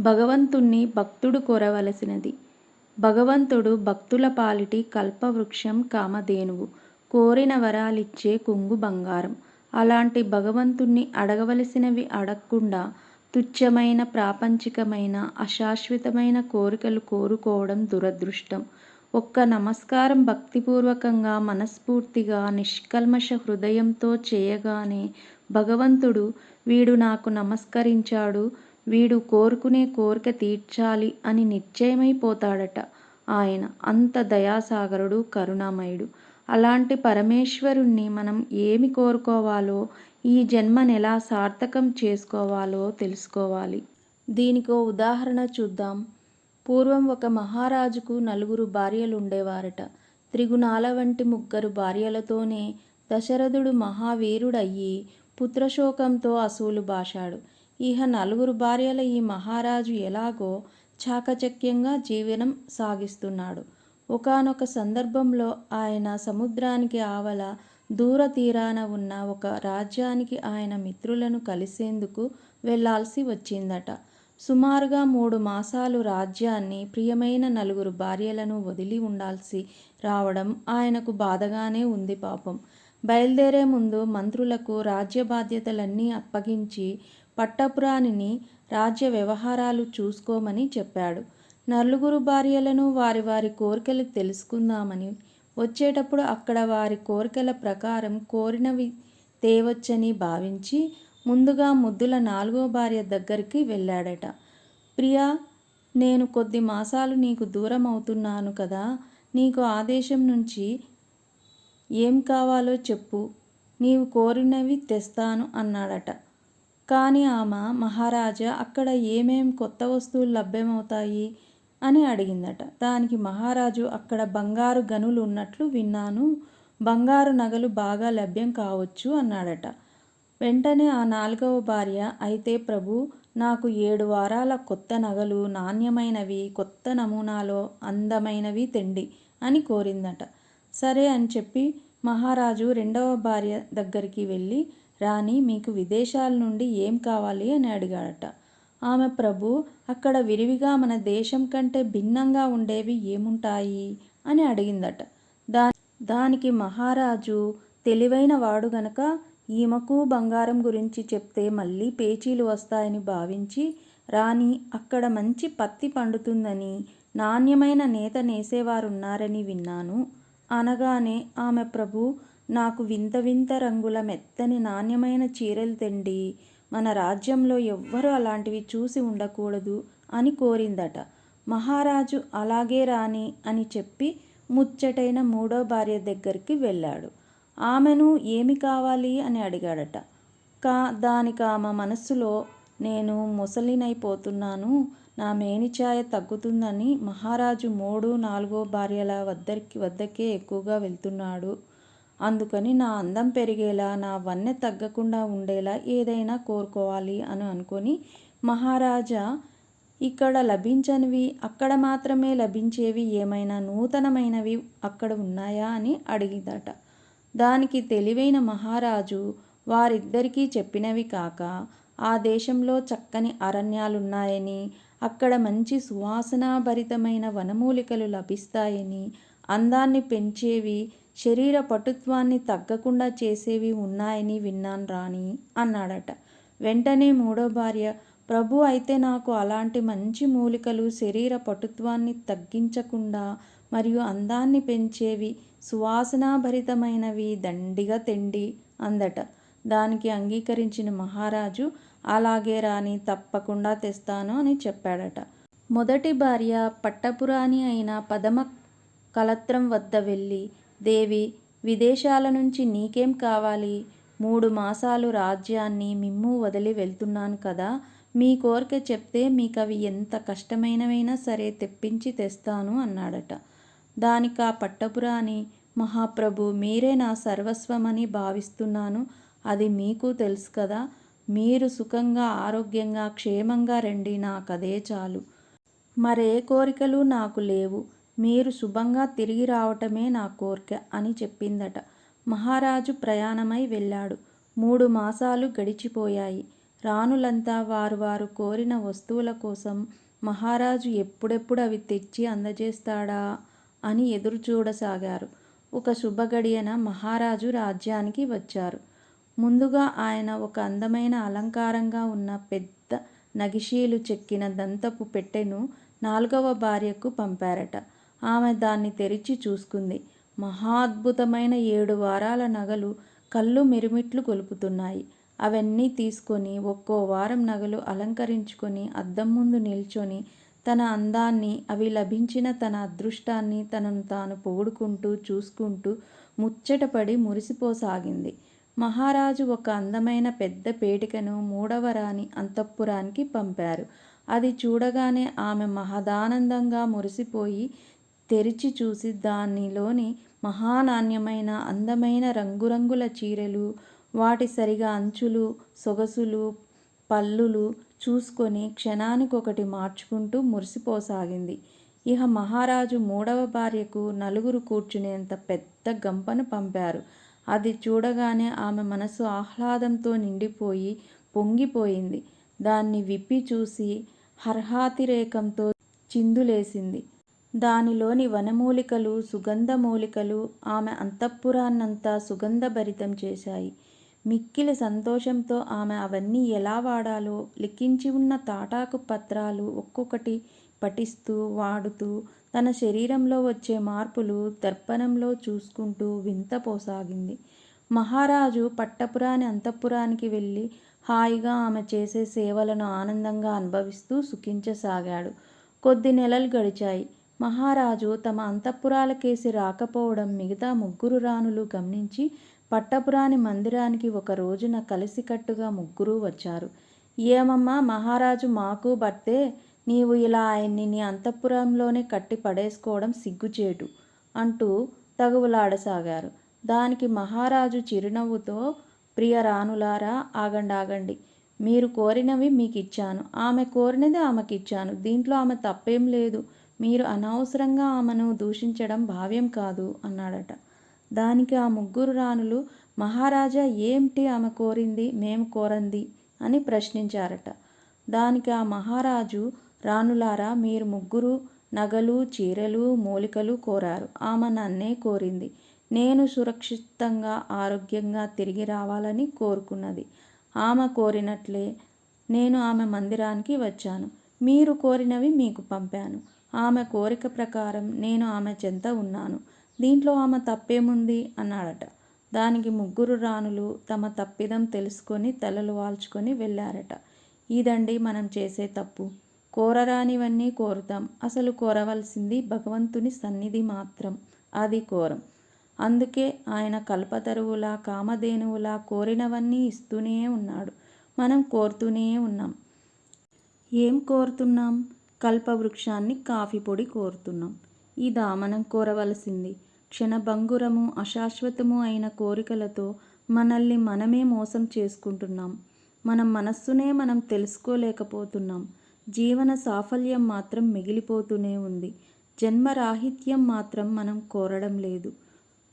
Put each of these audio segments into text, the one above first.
భగవంతుణ్ణి భక్తుడు కోరవలసినది. భగవంతుడు భక్తుల పాలిటి కల్పవృక్షం కామధేనువు. కోరిన వరాలిచ్చే కుంగు బంగారం. అలాంటి భగవంతుణ్ణి అడగవలసినవి అడక్కుండా తుచ్చమైన ప్రాపంచికమైన, అశాశ్వతమైన కోరికలు కోరుకోవడం దురదృష్టం. ఒక్క నమస్కారం భక్తిపూర్వకంగా, మనస్ఫూర్తిగా, నిష్కల్మష హృదయంతో చేయగానే భగవంతుడు వీడు నాకు నమస్కరించాడు, వీడు కోరుకునే కోరిక తీర్చాలి అని నిశ్చయమైపోతాడట ఆయన అంత దయాసాగరుడు, కరుణామయుడు. అలాంటి పరమేశ్వరుణ్ణి మనం ఏమి కోరుకోవాలో, ఈ జన్మనెలా సార్థకం చేసుకోవాలో తెలుసుకోవాలి. దీనికో ఉదాహరణ చూద్దాం. పూర్వం ఒక మహారాజుకు నలుగురు భార్యలు ఉండేవారట త్రిగుణాల వంటి ముగ్గురు భార్యలతోనే దశరథుడు మహావీరుడయ్యి పుత్రశోకంతో అసువులుబాశాడు. ఇహ నలుగురు భార్యల ఈ మహారాజు ఎలాగో చాకచక్యంగా జీవనం సాగిస్తున్నాడు. ఒకానొక సందర్భంలో ఆయన సముద్రానికి ఆవల దూర తీరాన ఉన్న ఒక రాజ్యానికి ఆయన మిత్రులను కలిసేందుకు వెళ్ళాల్సి వచ్చిందట. సుమారుగా మూడు మాసాలు రాజ్యాన్ని, ప్రియమైన నలుగురు భార్యలను వదిలి ఉండాల్సి రావడం ఆయనకు బాధగానే ఉంది పాపం. బయలుదేరే ముందు మంత్రులకు రాజ్య బాధ్యతలన్నీ అప్పగించి పట్టపురాణిని రాజ్య వ్యవహారాలు చూసుకోమని చెప్పాడు. నలుగురు భార్యలను వారి వారి కోరికలు తెలుసుకుందామని వచ్చేటప్పుడు అక్కడ వారి కోరికల ప్రకారం కోరినవి తేవచ్చని భావించి ముందుగా ముద్దుల నాలుగో భార్య దగ్గరికి వెళ్ళాడట. ప్రియా! నేను కొద్ది మాసాలు నీకు దూరం అవుతున్నాను కదా! నీకు ఆదేశం నుంచి ఏం కావాలో చెప్పు. నీవు కోరినవి తెస్తాను అన్నాడట. కానీ ఆమె మహారాజా! అక్కడ ఏమేం కొత్త వస్తువులు లభ్యమవుతాయి? అని అడిగిందట. దానికి మహారాజు అక్కడ బంగారు గనులు ఉన్నట్లు విన్నాను. బంగారు నగలు బాగా లభ్యం కావచ్చు అన్నాడట. వెంటనే ఆ నాలుగవ భార్య అయితే ప్రభు నాకు ఏడు వారాల కొత్త నగలు, నాణ్యమైనవి, కొత్త నమూనాలో అందమైనవి తెండి అని కోరిందట. సరే అని చెప్పి మహారాజు రెండవ భార్య దగ్గరికి వెళ్ళి రాణి మీకు విదేశాల నుండి ఏం కావాలి? అని అడిగాడట. ఆమె ప్రభు అక్కడ విరివిగా మన దేశం కంటే భిన్నంగా ఉండేవి ఏముంటాయి? అని అడిగిందట. దానికి మహారాజు తెలివైనవాడు గనక ఈమెకు బంగారం గురించి చెప్తే మళ్ళీ పేచీలు వస్తాయని భావించి రాణి అక్కడ మంచి పత్తి పండుతుందని నాణ్యమైన నేత నేసేవారున్నారని విన్నాను అనగానే ఆమె ప్రభు నాకు వింత వింత రంగుల మెత్తని నాణ్యమైన చీరలు తెండి. మన రాజ్యంలో ఎవ్వరూ అలాంటివి చూసి ఉండకూడదు అని కోరిందట. మహారాజు అలాగే రాని అని చెప్పి ముచ్చటైన మూడో భార్య దగ్గరికి వెళ్ళాడు. ఆమెను ఏమి కావాలి? అని అడిగాడట. కా దానికి ఆమె మనస్సులో నేను ముసలినైపోతున్నాను. నా మేనిఛాయ తగ్గుతుందని మహారాజు మూడు, నాలుగో భార్యల వద్దకే ఎక్కువగా వెళ్తున్నాడు అందుకని నా అందం పెరిగేలా, నా వన్నె తగ్గకుండా ఉండేలా ఏదైనా కోరుకోవాలి అని అనుకొని మహారాజా! ఇక్కడ లభించనివి, అక్కడ మాత్రమే లభించేవి ఏమైనా నూతనమైనవి అక్కడ ఉన్నాయా అని అడిగిందట. దానికి తెలివైన మహారాజు వారిద్దరికీ చెప్పినవి కాక ఆ దేశంలో చక్కని అరణ్యాలున్నాయని అక్కడ మంచి సువాసనాభరితమైన వనమూలికలు లభిస్తాయని అందాన్ని పెంచేవి శరీర పటుత్వాన్ని తగ్గకుండా చేసేవి ఉన్నాయని విన్నాను రాణి అన్నాడట. వెంటనే మూడో భార్య ప్రభు అయితే నాకు అలాంటి మంచి మూలికలు, శరీర పటుత్వాన్ని తగ్గించకుండా మరియు అందాన్ని పెంచేవి, సువాసనాభరితమైనవి దండిగా తెండి అందట. దానికి అంగీకరించిన మహారాజు అలాగే రాని తప్పకుండా తెస్తాను అని చెప్పాడట. మొదటి భార్య పట్టపురాణి అయిన పదమ కలత్రం వద్ద వెళ్ళి దేవి విదేశాల నుంచి నీకేం కావాలి? మూడు మాసాలు రాజ్యాన్ని, మిమ్ము వదిలి వెళ్తున్నాను కదా! మీ కోరిక చెప్తే మీకు అవి ఎంత కష్టమైనవైనా సరే తెప్పించి తెస్తాను అన్నాడట. దానికా పట్టపురాణి మహాప్రభు మీరే నా సర్వస్వమని భావిస్తున్నాను. అది మీకు తెలుసు కదా! మీరు సుఖంగా, ఆరోగ్యంగా, క్షేమంగా రండి. నాకదే చాలు. మరే కోరికలు నాకు లేవు. మీరు శుభంగా తిరిగి రావటమే నా కోరిక అని చెప్పిందట. మహారాజు ప్రయాణమై వెళ్ళాడు. మూడు మాసాలు గడిచిపోయాయి. రాణులంతా వారు వారు కోరిన వస్తువుల కోసం మహారాజు ఎప్పుడెప్పుడు అవి తెచ్చి అందజేస్తాడా అని ఎదురుచూడసాగారు. ఒక శుభగడియన మహారాజు రాజ్యానికి వచ్చారు. ముందుగా ఆయన ఒక అందమైన అలంకారంగా ఉన్న పెద్ద నగిషీలు చెక్కిన దంతపు పెట్టెను నాల్గవ భార్యకు పంపారట. ఆమె దాన్ని తెరిచి చూసుకుంది. మహాద్భుతమైన ఏడు వారాల నగలు కళ్ళు మిరుమిట్లు కొలుపుతున్నాయి అవన్నీ తీసుకొని ఒక్కో వారం నగలు అలంకరించుకొని అద్దం ముందు నిల్చొని తన అందాన్ని, అవి లభించిన తన అదృష్టాన్ని తనను తాను పొగుడుకుంటూ చూసుకుంటూ ముచ్చటపడి మురిసిపోసాగింది. మహారాజు ఒక అందమైన పెద్ద పేటికను మూడవ రాణి అంతఃపురానికి పంపారు. అది చూడగానే ఆమె మహదానందంగా మురిసిపోయి తెరిచి చూసి దానిలోని మహానాణ్యమైన అందమైన రంగురంగుల చీరలు వాటి సరిగా అంచులు, సొగసులు, పళ్ళులు చూసుకొని క్షణానికొకటి మార్చుకుంటూ మురిసిపోసాగింది. ఇహ మహారాజు మూడవ భార్యకు నలుగురు కూర్చునేంత పెద్ద గంపను పంపారు. అది చూడగానే ఆమె మనసు ఆహ్లాదంతో నిండిపోయి పొంగిపోయింది. దాన్ని విప్పి చూసి హర్హాతిరేకంతో చిందులేసింది. దానిలోని వనమూలికలు, సుగంధ మూలికలు ఆమె అంతఃపురాన్నంతా సుగంధభరితం చేశాయి. మిక్కిలి సంతోషంతో ఆమె అవన్నీ ఎలా వాడాలో లిఖించి ఉన్న తాటాకు పత్రాలు ఒక్కొక్కటి పఠిస్తూ, వాడుతూ, తన శరీరంలో వచ్చే మార్పులు దర్పణంలో చూసుకుంటూ వింతపోసాగింది. మహారాజు పట్టపురాని అంతఃపురానికి వెళ్ళి హాయిగా ఆమె చేసే సేవలను ఆనందంగా అనుభవిస్తూ సుఖించసాగాడు. కొద్ది నెలలు గడిచాయి. మహారాజు తమ అంతఃపురాలకేసి రాకపోవడం మిగతా ముగ్గురు రాణులు గమనించి పట్టపురాణి మందిరానికి ఒక రోజున కలిసికట్టుగా ముగ్గురూ వచ్చారు. ఏమమ్మా మహారాజు మాకు భర్తే. నీవు ఇలా ఆయన్ని నీ అంతఃపురంలోనే కట్టి పడేసుకోవడం సిగ్గుచేటు అంటూ తగువులాడసాగారు. దానికి మహారాజు చిరునవ్వుతో ప్రియ రాణులారా ఆగండి ఆగండి మీరు కోరినవి మీకు ఇచ్చాను ఆమె కోరినది ఆమెకిచ్చాను. దీంట్లో ఆమె తప్పేం లేదు. మీరు అనవసరంగా ఆమెను దూషించడం భావ్యం కాదు అన్నాడట. దానికి ఆ ముగ్గురు రాణులు మహారాజా ఏమిటి ఆమె కోరింది, మేము కోరంది అని ప్రశ్నించారట. దానికి ఆ మహారాజు రాణులారా మీరు ముగ్గురు నగలు, చీరలు మూలికలు కోరారు. ఆమె నన్నే కోరింది. నేను సురక్షితంగా, ఆరోగ్యంగా తిరిగి రావాలని కోరుకున్నది. ఆమె కోరినట్లే నేను ఆమె మందిరానికి వచ్చాను. మీరు కోరినవి మీకు పంపాను. ఆమె కోరిక ప్రకారం నేను ఆమె చెంత ఉన్నాను. దీంట్లో ఆమె తప్పేముంది అన్నాడట. దానికి ముగ్గురు రాణులు తమ తప్పిదం తెలుసుకొని తలలు వాల్చుకొని వెళ్ళారట. ఇదండి మనం చేసే తప్పు. కోరరానివన్నీ కోరుతాం. అసలు కోరవలసింది భగవంతుని సన్నిధి మాత్రం. అది కోరం. అందుకే ఆయన కల్పతరువులా, కామధేనువులా కోరినవన్నీ ఇస్తూనే ఉన్నాడు. మనం కోరుతూనే ఉన్నాం. ఏం కోరుతున్నాం? కల్పవృక్షాన్ని కాఫీపొడి కోరుతున్నాం. ఇదా మనం కోరవలసింది? క్షణభంగురము అశాశ్వతము అయిన కోరికలతో మనల్ని మనమే మోసం చేసుకుంటున్నాం. మన మనస్సునే మనం తెలుసుకోలేకపోతున్నాం. జీవన సాఫల్యం మాత్రం మిగిలిపోతూనే ఉంది. జన్మరాహిత్యం మాత్రం మనం కోరడం లేదు.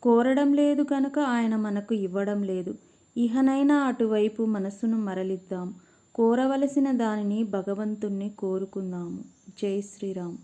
కోరడం లేదు కనుక ఆయన మనకు ఇవ్వడం లేదు. ఇహనైనా అటువైపు మనస్సును మరలిద్దాం. కోరవలసిన దానిని భగవంతుణ్ణి కోరుకుందాము. జై శ్రీరామ్